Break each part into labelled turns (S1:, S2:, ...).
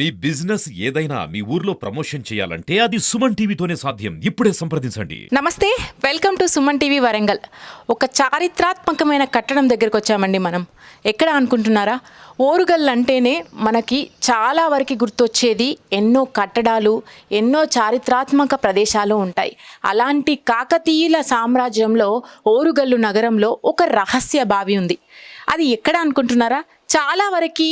S1: మీ business ఏదైనా మీ ఊర్లో promotion చేయాలంటే అది సుమన్ టీవీతోనే సాధ్యం. ఇప్పుడే సంప్రదించండి.
S2: నమస్తే welcome to Suman TV Warangal. ఒక చారిత్రాత్మకమైన కట్టడం దగ్గరకు వచ్చామండి మనం. ఎక్కడ అనుకుంటున్నారా? ఓరుగల్ అంటేనే మనకి చాలా వరకు గుర్తొచ్చేది ఎన్నో కట్టడాలు ఎన్నో చారిత్రాత్మక ప్రదేశాలు ఉంటాయి. అలాంటి కాకతీయుల సామ్రాజ్యంలో ఓరుగల్లు నగరంలో ఒక రహస్య బావి ఉంది. అది ఎక్కడ అనుకుంటున్నారా? చాలా వరకు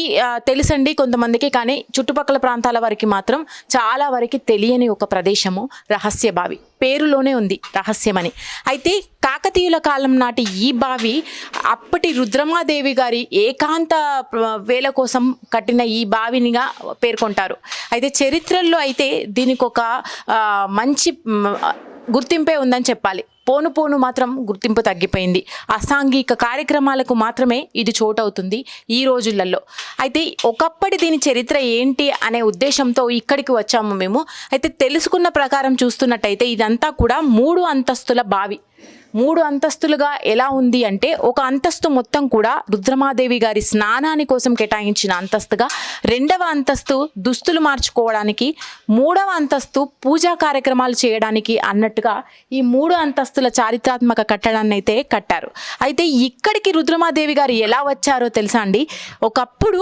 S2: తెలుసండి కొంతమందికి కానీ చుట్టుపక్కల ప్రాంతాల వరకు మాత్రం చాలా వరకు తెలియని ఒక ప్రదేశము రహస్య బావి పేరులోనే ఉంది రహస్యమని. అయితే కాకతీయుల కాలం నాటి ఈ బావి అప్పటి రుద్రమాదేవి గారి ఏకాంత వేల కోసం కట్టిన ఈ బావినిగా పేర్కొంటారు. అయితే చరిత్రల్లో అయితే దీనికి ఒక మంచి గుర్తింపే ఉందని చెప్పాలి. పోను పోను మాత్రం గుర్తింపు తగ్గిపోయింది. అసాంఘిక కార్యక్రమాలకు మాత్రమే ఇది చోటవుతుంది ఈ రోజులలో. అయితే ఒకప్పటి దీని చరిత్ర ఏంటి అనే ఉద్దేశంతో ఇక్కడికి వచ్చాము మేము. అయితే తెలుసుకున్న ప్రకారం చూస్తున్నట్టయితే ఇదంతా కూడా మూడు అంతస్తుల బావి. మూడు అంతస్తులుగా ఎలా ఉంది అంటే ఒక అంతస్తు మొత్తం కూడా రుద్రమాదేవి గారి స్నానాని కోసం కేటాయించిన అంతస్తుగా రెండవ అంతస్తు దుస్తులు మార్చుకోవడానికి మూడవ అంతస్తు పూజా కార్యక్రమాలు చేయడానికి అన్నట్టుగా ఈ మూడు అంతస్తుల చారిత్రాత్మక కట్టడాన్ని అయితే కట్టారు. అయితే ఇక్కడికి రుద్రమాదేవి గారు ఎలా వచ్చారో తెలుసా అండి? ఒకప్పుడు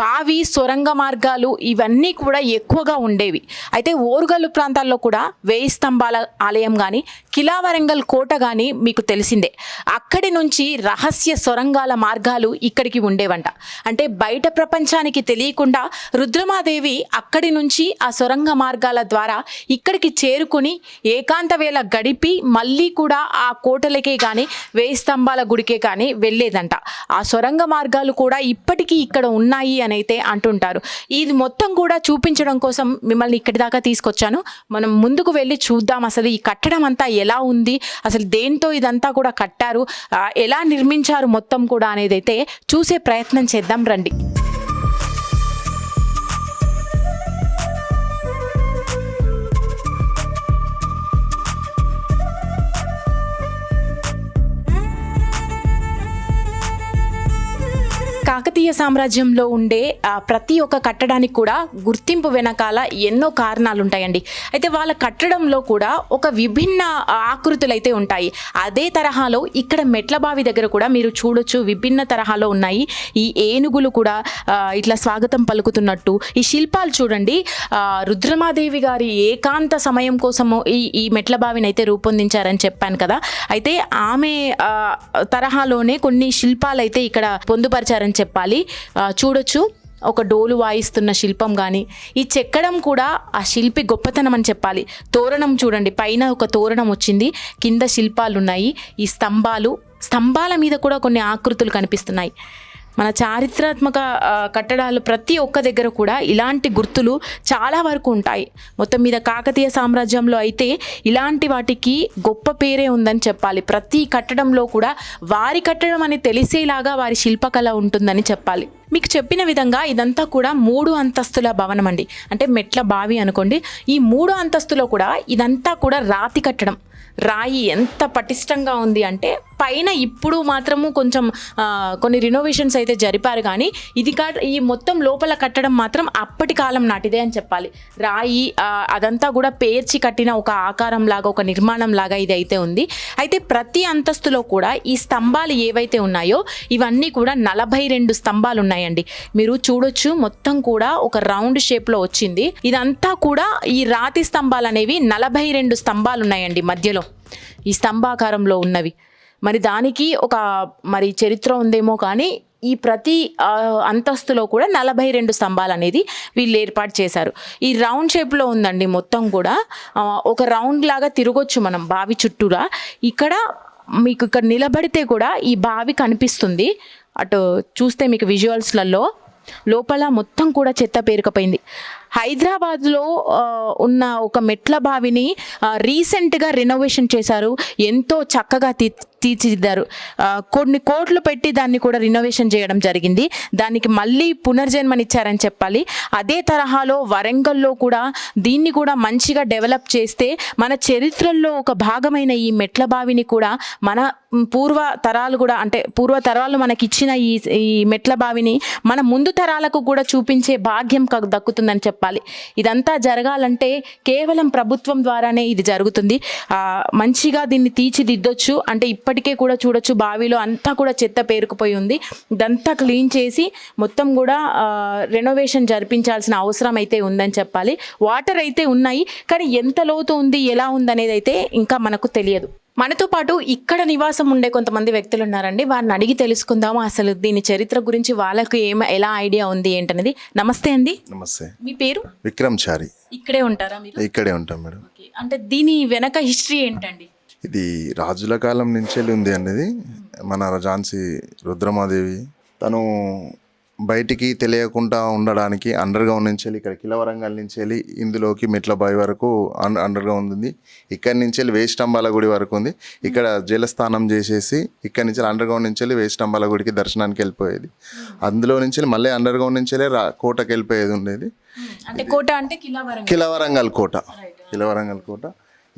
S2: బావి సొరంగ మార్గాలు ఇవన్నీ కూడా ఎక్కువగా ఉండేవి. అయితే ఓరుగల్లు ప్రాంతాల్లో కూడా వేయి స్తంభాల ఆలయం కానీ కిలా వరంగల్ కోట కానీ మీకు తెలిసిందే. అక్కడి నుంచి రహస్య సొరంగాల మార్గాలు ఇక్కడికి ఉండేవంట. అంటే బయట ప్రపంచానికి తెలియకుండా రుద్రమాదేవి అక్కడి నుంచి ఆ సొరంగ మార్గాల ద్వారా ఇక్కడికి చేరుకుని ఏకాంత వేళ గడిపి మళ్ళీ కూడా ఆ కోటలకే కానీ వేయి స్తంభాల గుడికే కానీ వెళ్ళేదంట. ఆ సొరంగ మార్గాలు కూడా ఇప్పటికీ ఇక్కడ ఉన్నాయి అని అయితే అంటుంటారు. ఇది మొత్తం కూడా చూపించడం కోసం మిమ్మల్ని ఇక్కడి దాకా తీసుకొచ్చాను. మనం ముందుకు వెళ్ళి చూద్దాం అసలు ఈ కట్టడం అంతా ఎలా ఉంది? అసలు దేంతో ఇదంతా కూడా కట్టారు? ఎలా నిర్మించారు మొత్తం కూడా అనేది అయితే చూసే ప్రయత్నం చేద్దాం రండి. కాకతీయ సామ్రాజ్యంలో ఉండే ప్రతి ఒక్క కట్టడానికి కూడా గుర్తింపు వెనకాల ఎన్నో కారణాలు ఉంటాయండి అయితే వాళ్ళ కట్టడంలో కూడా ఒక విభిన్న ఆకృతులు అయితే ఉంటాయి. అదే తరహాలో ఇక్కడ మెట్ల బావి దగ్గర కూడా మీరు చూడొచ్చు విభిన్న తరహాలో ఉన్నాయి. ఈ ఏనుగులు కూడా ఇట్లా స్వాగతం పలుకుతున్నట్టు. ఈ శిల్పాలు చూడండి రుద్రమాదేవి గారి ఏకాంత సమయం కోసము ఈ ఈ మెట్ల బావిని అయితే రూపొందించారని చెప్పాను కదా. అయితే ఆమె తరహాలోనే కొన్ని శిల్పాలు అయితే ఇక్కడ పొందుపరిచారని చెప్పాలి. చూడొచ్చు. ఒక డోలు వాయిస్తున్న శిల్పం కానీ ఈ చెక్కడం కూడా ఆ శిల్పి గొప్పతనం అని చెప్పాలి. తోరణం చూడండి పైన ఒక తోరణం వచ్చింది కింద శిల్పాలు ఉన్నాయి ఈ స్తంభాలు స్తంభాల మీద కూడా కొన్ని ఆకృతులు కనిపిస్తున్నాయి. మన చారిత్రాత్మక కట్టడాలు ప్రతి ఒక్క దగ్గర కూడా ఇలాంటి గుర్తులు చాలా వరకు ఉంటాయి. మొత్తం మీద కాకతీయ సామ్రాజ్యంలో అయితే ఇలాంటి వాటికి గొప్ప పేరే ఉందని చెప్పాలి. ప్రతి కట్టడంలో కూడా వారి కట్టడం అని తెలిసేలాగా వారి శిల్పకళ ఉంటుందని చెప్పాలి. మీకు చెప్పిన విధంగా ఇదంతా కూడా మూడు అంతస్తుల భవనం అండి. అంటే మెట్ల బావి అనుకోండి. ఈ మూడు అంతస్తులో కూడా ఇదంతా కూడా రాతి కట్టడం. రాయి ఎంత పటిష్టంగా ఉంది అంటే పైన ఇప్పుడు మాత్రము కొంచెం కొన్ని రినోవేషన్స్ అయితే జరిపారు కానీ ఇది కా ఈ మొత్తం లోపల కట్టడం మాత్రం అప్పటి కాలం నాటిదే అని చెప్పాలి. రాయి అదంతా కూడా పేర్చి కట్టిన ఒక ఆకారం లాగా ఒక నిర్మాణం లాగా ఇది అయితే ఉంది. అయితే ప్రతి అంతస్తులో కూడా ఈ స్తంభాలు ఏవైతే ఉన్నాయో ఇవన్నీ కూడా నలభై రెండు స్తంభాలు ఉన్నాయి. ఉన్నాయండి మీరు చూడొచ్చు మొత్తం కూడా ఒక రౌండ్ షేప్లో వచ్చింది. ఇదంతా కూడా ఈ రాతి స్తంభాలు అనేవి నలభై రెండు స్తంభాలు ఉన్నాయండి మధ్యలో. ఈ స్తంభాకారంలో ఉన్నవి. మరి దానికి ఒక మరి చరిత్ర ఉందేమో కానీ ఈ ప్రతి అంతస్తులో కూడా నలభై రెండు స్తంభాలు అనేది వీళ్ళు ఏర్పాటు చేశారు. ఈ రౌండ్ షేప్లో ఉందండి మొత్తం కూడా. ఒక రౌండ్ లాగా తిరగొచ్చు మనం బావి చుట్టూరా. ఇక్కడ మీకు ఇక్కడ నిలబడితే కూడా ఈ బావి కనిపిస్తుంది. అటు చూస్తే మీకు విజువల్స్లలో లోపల మొత్తం కూడా చెత్త పేరుకపోయింది. హైదరాబాద్లో ఉన్న ఒక మెట్ల బావిని రీసెంట్గా రినోవేషన్ చేశారు. ఎంతో చక్కగా తీ తీర్చిదిద్దారు. కొన్ని కోట్లు పెట్టి దాన్ని కూడా రినోవేషన్ చేయడం జరిగింది. దానికి మళ్ళీ పునర్జన్మనిచ్చారని చెప్పాలి. అదే తరహాలో వరంగల్లో కూడా దీన్ని కూడా మంచిగా డెవలప్ చేస్తే మన చరిత్రల్లో ఒక భాగమైన ఈ మెట్ల బావిని కూడా మన పూర్వ తరాలు కూడా అంటే పూర్వ తరాలు మనకి ఇచ్చిన ఈ ఈ మెట్ల బావిని మన ముందు తరాలకు కూడా చూపించే భాగ్యం క- దక్కుతుందని చెప్పాలి. చెప్పాలి. ఇదంతా జరగాలంటే కేవలం ప్రభుత్వం ద్వారానే ఇది జరుగుతుంది. మంచిగా దీన్ని తీర్చిదిద్దొచ్చు. అంటే ఇప్పటికే కూడా చూడొచ్చు బావిలో అంతా కూడా చెత్త పేరుకుపోయి ఉంది. ఇదంతా క్లీన్ చేసి మొత్తం కూడా రెనోవేషన్ జరిపించాల్సిన అవసరం అయితే ఉందని చెప్పాలి. వాటర్ అయితే ఉన్నాయి కానీ ఎంత లోతు ఉంది ఎలా ఉంది అనేది అయితే ఇంకా మనకు తెలియదు. మనతో పాటు ఇక్కడ నివాసం ఉండే కొంతమంది వ్యక్తులు ఉన్నారండి. వారిని అడిగి తెలుసుకుందాము. అసలు దీని చరిత్ర గురించి వాళ్ళకు ఏం ఎలా ఐడియా ఉంది ఏంటనేది. నమస్తే అండి.
S3: నమస్తే.
S2: మీ పేరు?
S3: విక్రమ్ చారి.
S2: ఇక్కడే ఉంటారా మీరు?
S3: ఇక్కడే ఉంటాం మేడం.
S2: అంటే దీని వెనక హిస్టరీ ఏంటండి?
S3: ఇది రాజుల కాలం నుంచి ఉంది అనేది మన ఝాన్సీ రుద్రమాదేవి. తను బయటికి తెలియకుండా ఉండడానికి అండర్ గ్రౌండ్ నుంచి వెళ్ళి ఇక్కడ కిలవరంగల్ నుంచి వెళ్ళి ఇందులోకి మెట్ల బావి వరకు అండర్ గ్రౌండ్ ఉంది. ఇక్కడి నుంచి వెళ్ళి వేయి స్తంభాల గుడి వరకు ఉంది. ఇక్కడ జలస్నానం చేసేసి ఇక్కడి నుంచి అండర్ గ్రౌండ్ నుంచి వెళ్ళి వేయి స్తంభాల గుడికి దర్శనానికి వెళ్ళిపోయేది. అందులో నుంచి వెళ్ళి మళ్ళీ అండర్ గ్రౌండ్ నుంచి వెళ్ళి రా కోటకి వెళ్ళిపోయేది ఉండేది.
S2: అంటే కోట అంటే కిలావరం
S3: కిలవరంగల్ కోట. కిలవరంగల్ కోట.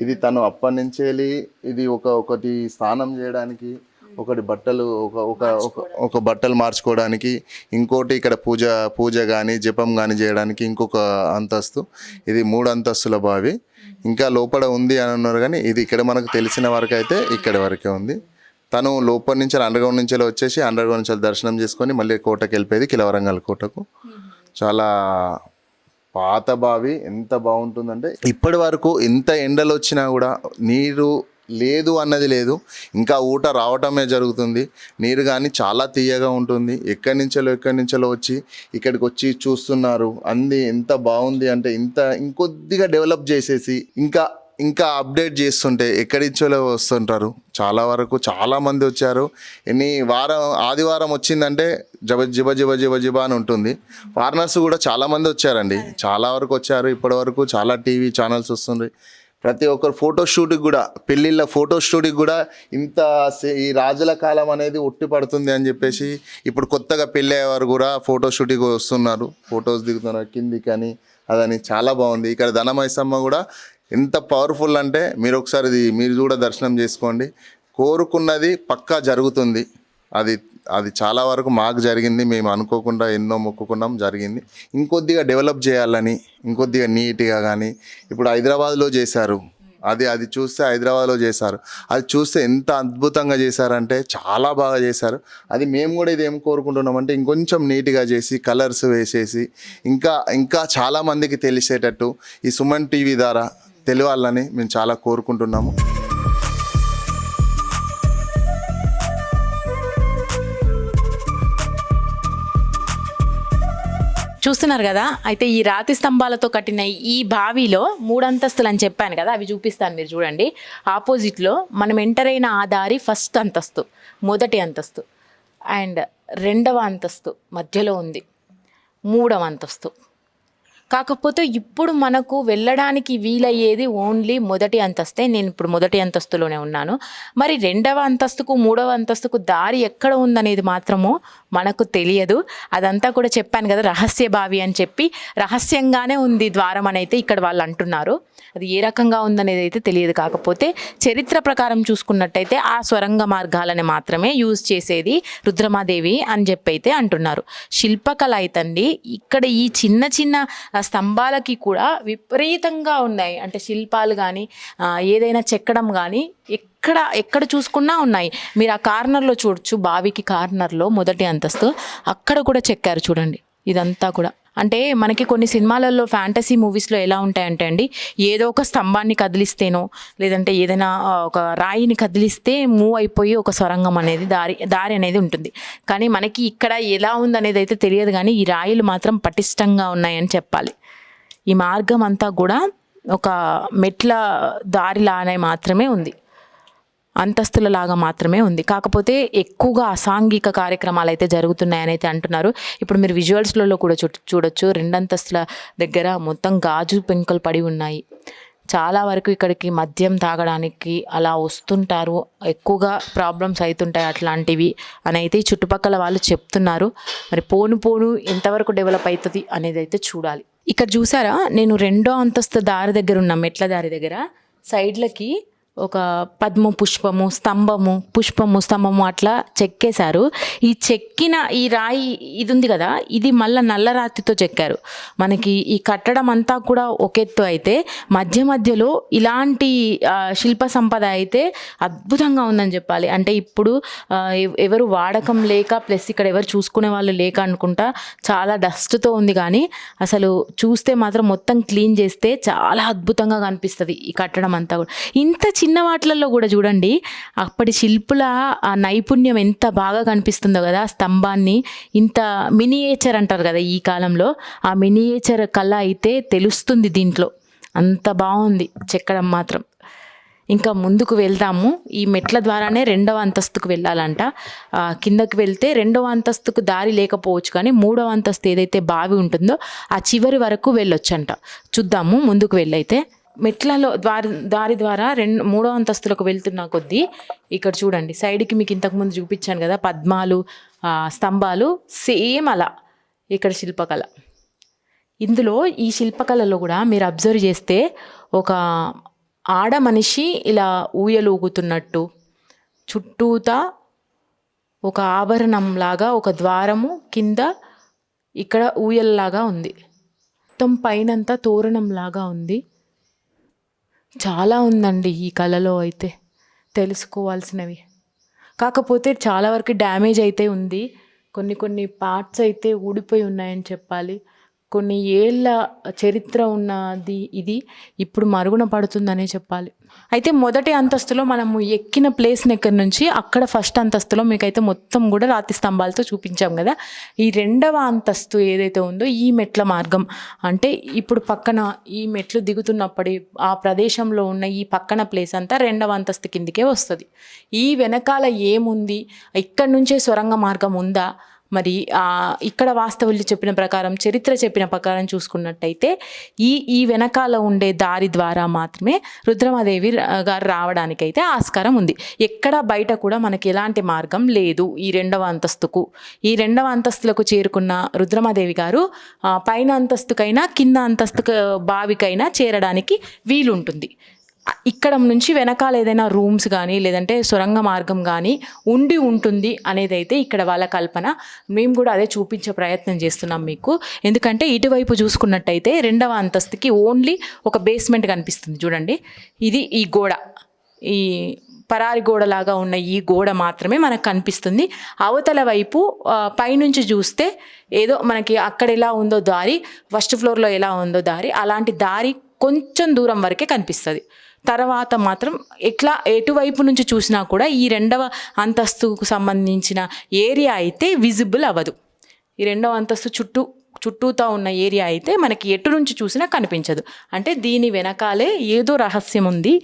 S3: ఇది తను అప్పటి నుంచి వెళ్ళి ఇది ఒక ఒకటి స్నానం చేయడానికి ఒకటి బట్టలు ఒక ఒక ఒక- బట్టలు మార్చుకోవడానికి ఇంకోటి ఇక్కడ పూజ పూజ కానీ జపం కానీ చేయడానికి ఇంకొక అంతస్తు. ఇది మూడు అంతస్తుల బావి. ఇంకా లోపల ఉంది అని అన్నారు కానీ ఇది ఇక్కడ మనకు తెలిసిన వరకు అయితే ఇక్కడి వరకే ఉంది. తను లోపల నుంచి అండర్ గ్రౌండ్ నుంచి వచ్చేసి అండర్ గ్రౌండ్ నుంచి దర్శనం చేసుకొని మళ్ళీ కోటకి వెళ్ళిపోయేది కిలవరంగల్ కోటకు. చాలా పాత బావి ఎంత బాగుంటుందంటే ఇప్పటి వరకు ఎంత ఎండలు వచ్చినా కూడా నీరు లేదు అన్నది లేదు. ఇంకా ఊట రావటమే జరుగుతుంది. నీరు కానీ చాలా తీయగా ఉంటుంది. ఎక్కడి నుంచో ఎక్కడి నుంచో వచ్చి ఇక్కడికి వచ్చి చూస్తున్నారు. అంది ఎంత బాగుంది అంటే ఇంత ఇంకొద్దిగా డెవలప్ చేసేసి ఇంకా ఇంకా అప్డేట్ చేస్తుంటే ఎక్కడి నుంచో వస్తుంటారు? చాలా వరకు చాలా మంది వచ్చారు. ఎన్ని వారం ఆదివారం వచ్చిందంటే జబ జిబ జిబ జిబ జిబ అని ఉంటుంది. ఫారినర్స్ కూడా చాలా మంది వచ్చారండి. చాలా వరకు వచ్చారు. ఇప్పటి వరకు చాలా టీవీ ఛానల్స్ వస్తుంది ప్రతి ఒక్కరు ఫోటో షూట్కి కూడా పెళ్ళిళ్ళ ఫోటో షూట్కి కూడా ఇంత ఈ రాజుల కాలం అనేది ఉట్టి పడుతుంది అని చెప్పేసి ఇప్పుడు కొత్తగా పెళ్ళి అయ్యేవారు కూడా ఫోటో షూట్కి వస్తున్నారు. ఫొటోస్ దిగుతున్నారు కిందికి అని అదని చాలా బాగుంది. ఇక్కడ ధనమైసమ్మ కూడా ఎంత పవర్ఫుల్ అంటే మీరు ఒకసారి మీరు కూడా దర్శనం చేసుకోండి. కోరుకున్నది పక్కా జరుగుతుంది. అది అది చాలా వరకు మాకు జరిగింది. మేము అనుకోకుండా ఎన్నో మొక్కుకున్నాం జరిగింది. ఇంకొద్దిగా డెవలప్ చేయాలని ఇంకొద్దిగా నీట్గా కానీ ఇప్పుడు హైదరాబాద్లో చేశారు. అది అది చూస్తే హైదరాబాద్లో చేశారు. అది చూస్తే ఎంత అద్భుతంగా చేశారంటే చాలా బాగా చేశారు. అది మేము కూడా ఇది ఏం కోరుకుంటున్నామంటే ఇంకొంచెం నీట్గా చేసి కలర్స్ వేసేసి ఇంకా ఇంకా చాలామందికి తెలిసేటట్టు ఈ సుమన్ టీవీ ద్వారా తెలియాలని మేము చాలా కోరుకుంటున్నాము.
S2: చూస్తున్నారు కదా అయితే ఈ రాతి స్తంభాలతో కట్టిన ఈ బావిలో మూడు అంతస్తులు అని చెప్పాను కదా అవి చూపిస్తాను మీరు చూడండి. ఆపోజిట్లో మనం ఎంటర్ అయిన ఆ దారి ఫస్ట్ అంతస్తు మొదటి అంతస్తు అండ్ రెండవ అంతస్తు మధ్యలో ఉంది మూడవ అంతస్తు. కాకపోతే ఇప్పుడు మనకు వెళ్ళడానికి వీలయ్యేది ఓన్లీ మొదటి అంతస్తే నేను ఇప్పుడు మొదటి అంతస్తులోనే ఉన్నాను. మరి రెండవ అంతస్తుకు మూడవ అంతస్తుకు దారి ఎక్కడ ఉందనేది మాత్రము మనకు తెలియదు. అదంతా కూడా చెప్పాను కదా రహస్య బావి అని చెప్పి. రహస్యంగానే ఉంది ద్వారం అని అయితే ఇక్కడ వాళ్ళు అంటున్నారు. అది ఏ రకంగా ఉందనేది అయితే తెలియదు. కాకపోతే చరిత్ర ప్రకారం చూసుకున్నట్టయితే ఆ స్వరంగ మార్గాలని మాత్రమే యూజ్ చేసేది రుద్రమాదేవి అని చెప్పి అయితే అంటున్నారు. శిల్పకళ అయితండి. ఇక్కడ ఈ చిన్న చిన్న స్తంభాలకి కూడా విపరీతంగా ఉన్నాయి. అంటే శిల్పాలు కానీ ఏదైనా చెక్కడం కానీ ఎక్కడ ఎక్కడ చూసుకున్నా ఉన్నాయి. మీరు ఆ కార్నర్లో చూడొచ్చు బావికి కార్నర్లో మొదటి అంతస్తు. అక్కడ కూడా చెక్కారు చూడండి. ఇదంతా కూడా. అంటే మనకి కొన్ని సినిమాలలో ఫ్యాంటసీ మూవీస్లో ఎలా ఉంటాయంటే అండి ఏదో ఒక స్తంభాన్ని కదిలిస్తేనో లేదంటే ఏదైనా ఒక రాయిని కదిలిస్తే మూవ్ అయిపోయి ఒక సొరంగం అనేది దారి దారి అనేది ఉంటుంది. కానీ మనకి ఇక్కడ ఎలా ఉందనేది అయితే తెలియదు కానీ ఈ రాయిలు మాత్రం పటిష్టంగా ఉన్నాయని చెప్పాలి. ఈ మార్గం అంతా కూడా ఒక మెట్ల దారిలానే మాత్రమే ఉంది. అంతస్తుల లాగా మాత్రమే ఉంది. కాకపోతే ఎక్కువగా అసాంఘిక కార్యక్రమాలు అయితే జరుగుతున్నాయని అయితే అంటున్నారు. ఇప్పుడు మీరు విజువల్స్లలో కూడా చూ చూడొచ్చు. రెండంతస్తుల దగ్గర మొత్తం గాజు పెంకులు పడి ఉన్నాయి. చాలా వరకు ఇక్కడికి మద్యం తాగడానికి అలా వస్తుంటారు. ఎక్కువగా ప్రాబ్లమ్స్ అవుతుంటాయి అట్లాంటివి అని అయితే ఈ చుట్టుపక్కల వాళ్ళు చెప్తున్నారు. మరి పోను పోను ఎంతవరకు డెవలప్ అవుతుంది అనేది అయితే చూడాలి. ఇక్కడ చూసారా? నేను రెండో అంతస్తు దారి దగ్గర ఉన్న మెట్ల దారి దగ్గర సైడ్లకి ఒక పద్మ పుష్పము స్తంభము పుష్పము స్తంభము అట్లా చెక్కేశారు. ఈ చెక్ చెక్కిన ఈ రాయి ఇది ఉంది కదా ఇది మళ్ళీ నల్ల రాతితో చెక్కారు. మనకి ఈ కట్టడం అంతా కూడా ఒక ఎత్తు అయితే మధ్య మధ్యలో ఇలాంటి శిల్ప సంపద అయితే అద్భుతంగా ఉందని చెప్పాలి. అంటే ఇప్పుడు ఎవరు వాడకం లేక ప్లస్ ఇక్కడ ఎవరు చూసుకునే వాళ్ళు లేక అనుకుంటా చాలా డస్ట్తో ఉంది కానీ అసలు చూస్తే మాత్రం మొత్తం క్లీన్ చేస్తే చాలా అద్భుతంగా కనిపిస్తుంది ఈ కట్టడం అంతా కూడా. ఇంత చిన్న వాటిలలో కూడా చూడండి అప్పటి శిల్పుల ఆ నైపుణ్యం ఎంత బాగా కనిపిస్తుందో కదా స్తంభాన్ని ఇంత మినియేచర్ అంటారు కదా ఈ కాలంలో ఆ మినియేచర్ కళ అయితే తెలుస్తుంది దీంట్లో. అంత బాగుంది చెక్కడం మాత్రం. ఇంకా ముందుకు వెళ్దాము. ఈ మెట్ల ద్వారానే రెండవ అంతస్తుకు వెళ్ళాలంట. కిందకు కిందకి వెళ్తే రెండవ అంతస్తుకు దారి లేకపోవచ్చు కానీ మూడవ అంతస్తు ఏదైతే బావి ఉంటుందో ఆ చివరి వరకు వెళ్ళొచ్చంట. చూద్దాము ముందుకు వెళ్ళైతే. మెట్లలో ద్వారి దారి ద్వారా రెండు మూడవ అంతస్తులకు వెళ్తున్న కొద్దీ ఇక్కడ చూడండి సైడ్కి మీకు ఇంతకుముందు చూపించాను కదా పద్మాలు స్తంభాలు సేమ్ అలా ఇక్కడ శిల్పకళ. ఇందులో ఈ శిల్పకళలో కూడా మీరు అబ్జర్వ్ చేస్తే ఒక ఆడ మనిషి ఇలా ఊయలు ఊగుతున్నట్టు చుట్టూతా ఒక ఆభరణం లాగా ఒక ద్వారము కింద ఇక్కడ ఊయల్లాగా ఉంది. మొత్తం పైనంతా తోరణం లాగా ఉంది. చాలా ఉందండి ఈ కళలో అయితే తెలుసుకోవాల్సినవి. కాకపోతే చాలా వరకు డ్యామేజ్ అయితే ఉంది. కొన్ని కొన్ని పార్ట్స్ అయితే ఊడిపోయి ఉన్నాయని చెప్పాలి. కొన్ని ఏళ్ళ చరిత్ర ఉన్నది ఇది. ఇప్పుడు మరుగున పడుతుందనే చెప్పాలి. అయితే మొదటి అంతస్తులో మనము ఎక్కిన ప్లేస్ దగ్గర నుంచి? అక్కడ ఫస్ట్ అంతస్తులో మీకైతే మొత్తం కూడా రాతి స్తంభాలతో చూపించాం కదా. ఈ రెండవ అంతస్తు ఏదైతే ఉందో ఈ మెట్ల మార్గం. అంటే ఇప్పుడు పక్కన ఈ మెట్లు దిగుతున్నప్పటి ఆ ప్రదేశంలో ఉన్న ఈ పక్కన ప్లేస్ అంతా రెండవ అంతస్తు కిందికే వస్తుంది. ఈ వెనకాల ఏముంది? ఇక్కడ నుంచే సొరంగ మార్గం ఉందా? మరి ఇక్కడ వాస్తవులు చెప్పిన ప్రకారం చరిత్ర చెప్పిన ప్రకారం చూసుకున్నట్టయితే ఈ ఈ వెనకాల ఉండే దారి ద్వారా మాత్రమే రుద్రమాదేవి గారు రావడానికైతే ఆస్కారం ఉంది. ఎక్కడ బయట కూడా మనకి ఎలాంటి మార్గం లేదు ఈ రెండవ అంతస్తుకు. ఈ రెండవ అంతస్తులకు చేరుకున్న రుద్రమాదేవి గారు పైన అంతస్తుకైనా కింద అంతస్తుకు బావికైనా చేరడానికి వీలుంటుంది. ఇక్కడ నుంచి వెనకాల ఏదైనా రూమ్స్ కానీ లేదంటే సొరంగ మార్గం కానీ ఉండి ఉంటుంది అనేది అయితే ఇక్కడ వాళ్ళ కల్పన. మేము కూడా అదే చూపించే ప్రయత్నం చేస్తున్నాం మీకు. ఎందుకంటే ఇటువైపు చూసుకున్నట్టయితే రెండవ అంతస్తుకి ఓన్లీ ఒక బేస్మెంట్ కనిపిస్తుంది చూడండి. ఇది ఈ గోడ. ఈ పరారి గోడలాగా ఉన్న ఈ గోడ మాత్రమే మనకు కనిపిస్తుంది. అవతల వైపు పైనుంచి చూస్తే ఏదో మనకి అక్కడ ఎలా ఉందో దారి ఫస్ట్ ఫ్లోర్లో ఎలా ఉందో దారి అలాంటి దారి కొంచెం దూరం వరకే కనిపిస్తుంది. తర్వాత మాత్రం ఎట్లా ఎటువైపు నుంచి చూసినా కూడా ఈ రెండవ అంతస్తుకు సంబంధించిన ఏరియా అయితే విజిబుల్ అవ్వదు. ఈ రెండవ అంతస్తు చుట్టూ చుట్టూతా ఉన్న ఏరియా అయితే మనకి ఎటు నుంచి చూసినా కనిపించదు. అంటే దీని వెనకాలే ఏదో రహస్యం ఉంది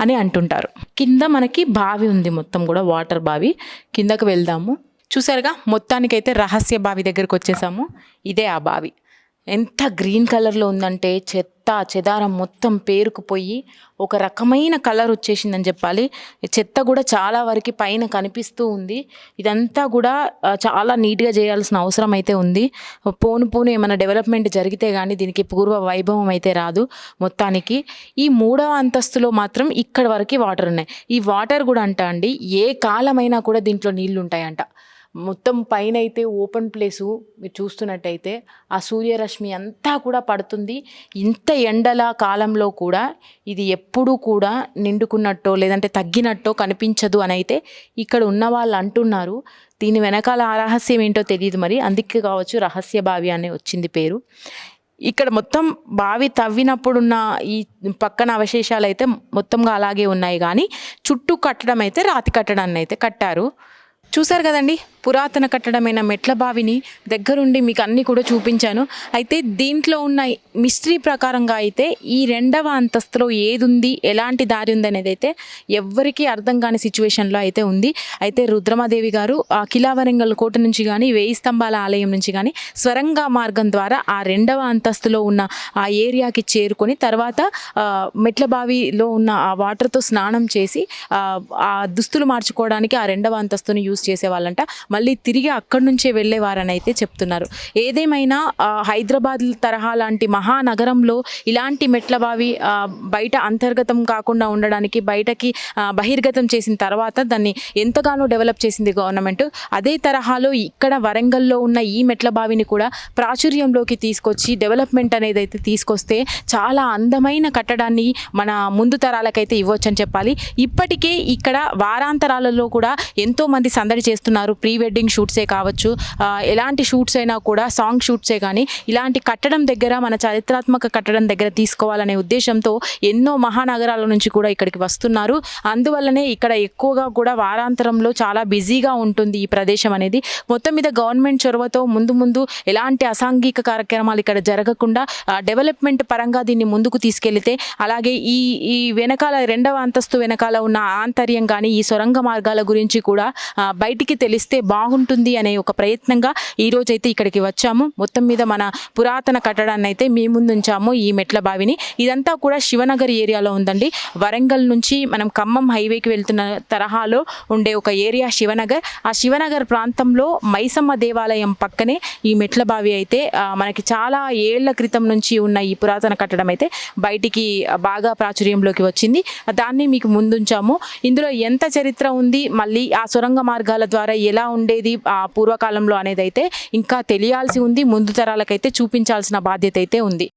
S2: అని అంటుంటారు. కింద మనకి బావి ఉంది మొత్తం కూడా వాటర్ బావి. కిందకు వెళ్దాము. చూసారుగా మొత్తానికైతే రహస్య బావి దగ్గరకు వచ్చేసాము. ఇదే ఆ బావి. ఎంత గ్రీన్ కలర్లో ఉందంటే చెత్త చెదారం మొత్తం పేరుకుపోయి ఒక రకమైన కలర్ వచ్చేసిందని చెప్పాలి. చెత్త కూడా చాలా వరకు పైన కనిపిస్తూ ఉంది. ఇదంతా కూడా చాలా నీట్గా చేయాల్సిన అవసరం అయితే ఉంది. పోను పోను ఏమైనా డెవలప్మెంట్ జరిగితే కానీ దీనికి పూర్వ వైభవం అయితే రాదు మొత్తానికి. ఈ మూడవ అంతస్తులో మాత్రం ఇక్కడ వరకు వాటర్ ఉన్నాయి. ఈ వాటర్ కూడా అంట అండి ఏ కాలమైనా కూడా దీంట్లో నీళ్ళు ఉంటాయంట మొత్తం పైన అయితే ఓపెన్ ప్లేసు మీరు చూస్తున్నట్టయితే ఆ సూర్యరశ్మి అంతా కూడా పడుతుంది. ఇంత ఎండల కాలంలో కూడా ఇది ఎప్పుడూ కూడా నిండుకున్నట్టో లేదంటే తగ్గినట్టో కనిపించదు అని అయితే ఇక్కడ ఉన్న వాళ్ళు అంటున్నారు. దీని వెనకాల ఆ రహస్యం ఏంటో తెలియదు మరి. అందుకే కావచ్చు రహస్య బావి అనే వచ్చింది పేరు. ఇక్కడ మొత్తం బావి తవ్వినప్పుడున్న ఈ పక్కన అవశేషాలు అయితే మొత్తంగా అలాగే ఉన్నాయి. కానీ చుట్టూ కట్టడం అయితే రాతి కట్టడాన్ని అయితే కట్టారు. చూసారు కదండి? పురాతన కట్టడమైన మెట్ల బావిని దగ్గరుండి మీకు అన్నీ కూడా చూపించాను. అయితే దీంట్లో ఉన్న మిస్టరీ ప్రకారంగా అయితే ఈ రెండవ అంతస్తులో ఏది ఉంది ఎలాంటి దారి ఉంది అనేది అయితే ఎవ్వరికీ అర్థం కాని సిచ్యువేషన్లో అయితే ఉంది. అయితే రుద్రమాదేవి గారు ఆ కిలావరంగల్ కోట నుంచి కానీ వేయి స్తంభాల ఆలయం నుంచి కానీ స్వరంగ మార్గం ద్వారా ఆ రెండవ అంతస్తులో ఉన్న ఆ ఏరియాకి చేరుకొని తర్వాత మెట్ల బావిలో ఉన్న ఆ వాటర్తో స్నానం చేసి ఆ, ఆ దుస్తులు మార్చుకోవడానికి ఆ రెండవ అంతస్తుని యూజ్ చేసేవాళ్ళంట. మళ్ళీ తిరిగి అక్కడి నుంచే వెళ్ళేవారని అయితే చెప్తున్నారు. ఏదేమైనా హైదరాబాద్ తరహా లాంటి మహానగరంలో ఇలాంటి మెట్ల బావి బయట అంతర్గతం కాకుండా ఉండడానికి బయటకి బహిర్గతం చేసిన తర్వాత దాన్ని ఎంతగానో డెవలప్ చేసింది గవర్నమెంట్. అదే తరహాలో ఇక్కడ వరంగల్లో ఉన్న ఈ మెట్ల బావిని కూడా ప్రాచుర్యంలోకి తీసుకొచ్చి డెవలప్మెంట్ అనేది అయితే తీసుకొస్తే చాలా అందమైన కట్టడాన్ని మన ముందు తరాలకైతే ఇవ్వచ్చని చెప్పాలి. ఇప్పటికే ఇక్కడ వారాంతరాలలో కూడా ఎంతోమంది సందడి చేస్తున్నారు. ప్రీ వెడ్డింగ్ షూట్సే కావచ్చు ఎలాంటి షూట్స్ అయినా కూడా సాంగ్ షూట్సే కానీ ఇలాంటి కట్టడం దగ్గర మన చారిత్రాత్మక కట్టడం దగ్గర తీసుకోవాలనే ఉద్దేశంతో ఎన్నో మహానగరాల నుంచి కూడా ఇక్కడికి వస్తున్నారు. అందువల్లనే ఇక్కడ ఎక్కువగా కూడా వారాంతరంలో చాలా బిజీగా ఉంటుంది ఈ ప్రదేశం అనేది. మొత్తం మీద గవర్నమెంట్ చొరవతో ముందు ముందు ఎలాంటి అసాంఘిక కార్యక్రమాలు ఇక్కడ జరగకుండా డెవలప్మెంట్ పరంగా దీన్ని ముందుకు తీసుకెళ్తే అలాగే ఈ ఈ వెనకాల రెండవ అంతస్తు వెనకాల ఉన్న ఆంతర్యం కానీ ఈ సొరంగ మార్గాల గురించి కూడా బయటికి తెలిస్తే బాగుంటుంది అనే ఒక ప్రయత్నంగా ఈరోజు అయితే ఇక్కడికి వచ్చాము. మొత్తం మీద మన పురాతన కట్టడాన్ని అయితే మీ ముందు ఉంచాము ఈ మెట్ల బావిని. ఇదంతా కూడా శివనగర్ ఏరియాలో ఉందండి. వరంగల్ నుంచి మనం ఖమ్మం హైవేకి వెళ్తున్న తరహాలో ఉండే ఒక ఏరియా శివనగర్. ఆ శివనగర్ ప్రాంతంలో మైసమ్మ దేవాలయం పక్కనే ఈ మెట్ల బావి అయితే మనకి చాలా ఏళ్ళ క్రితం నుంచి ఉన్న ఈ పురాతన కట్టడం అయితే బయటికి బాగా ప్రాచుర్యంలోకి వచ్చింది. దాన్ని మీకు ముందుంచాము. ఇందులో ఎంత చరిత్ర ఉంది? మళ్ళీ ఆ సొరంగ మార్గాల ద్వారా ఎలా ఉండేది ఆ పూర్వకాలంలో అనేది అయితే ఇంకా తెలియాల్సి ఉంది ముందు తరాలకైతే చూపించాల్సిన బాధ్యత అయితే ఉంది.